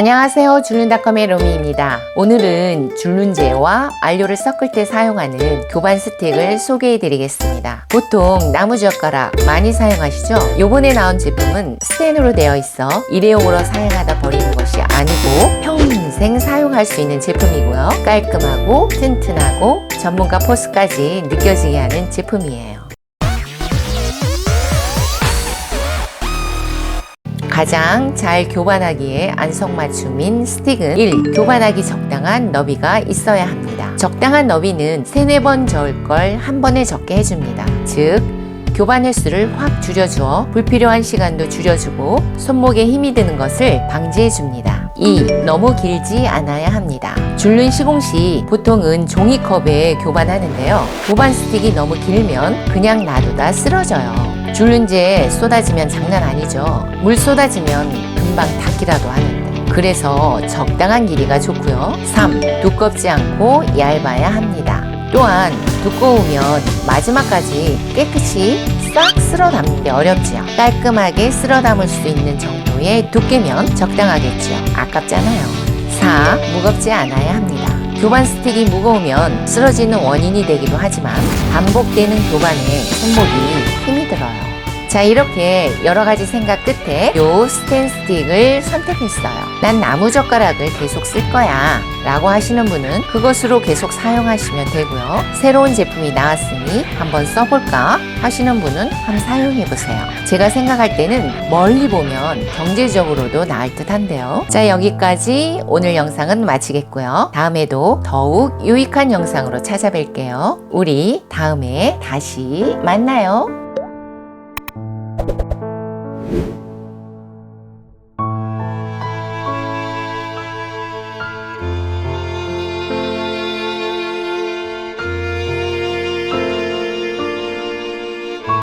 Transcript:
안녕하세요. 줄눈닷컴의 로미입니다. 오늘은 줄눈제와 안료를 섞을 때 사용하는 교반 스틱을 소개해 드리겠습니다. 보통 나무젓가락 많이 사용하시죠? 요번에 나온 제품은 스텐으로 되어 있어 일회용으로 사용하다 버리는 것이 아니고 평생 사용할 수 있는 제품이고요. 깔끔하고 튼튼하고 전문가 포스까지 느껴지게 하는 제품이에요. 가장 잘 교반하기에 안성맞춤인 스틱은 1. 교반하기 적당한 너비가 있어야 합니다. 적당한 너비는 3, 4번 저을 걸 한 번에 적게 해줍니다. 즉, 교반 횟수를 확 줄여주어 불필요한 시간도 줄여주고 손목에 힘이 드는 것을 방지해줍니다. 2. 너무 길지 않아야 합니다. 줄눈 시공 시 보통은 종이컵에 교반하는데요. 교반 스틱이 너무 길면 그냥 놔두다 쓰러져요. 줄눈제 쏟아지면 장난 아니죠. 물 쏟아지면 금방 닿기라도 하는데. 그래서 적당한 길이가 좋고요. 3. 두껍지 않고 얇아야 합니다. 또한 두꺼우면 마지막까지 깨끗이 싹 쓸어 담기 어렵지요. 깔끔하게 쓸어 담을 수 있는 정도의 두께면 적당하겠지요. 아깝잖아요. 4. 무겁지 않아야 합니다. 교반 스틱이 무거우면 쓰러지는 원인이 되기도 하지만 반복되는 교반에 손목이 힘이 들어요. 자, 이렇게 여러 가지 생각 끝에 요 스텐 스틱을 선택했어요. 난 나무 젓가락을 계속 쓸 거야. 라고 하시는 분은 그것으로 계속 사용하시면 되고요. 새로운 제품이 나왔으니 한번 써볼까 하시는 분은 한번 사용해 보세요. 제가 생각할 때는 멀리 보면 경제적으로도 나을 듯 한데요. 자, 여기까지 오늘 영상은 마치겠고요. 다음에도 더욱 유익한 영상으로 찾아뵐게요. 우리 다음에 다시 만나요. Thank you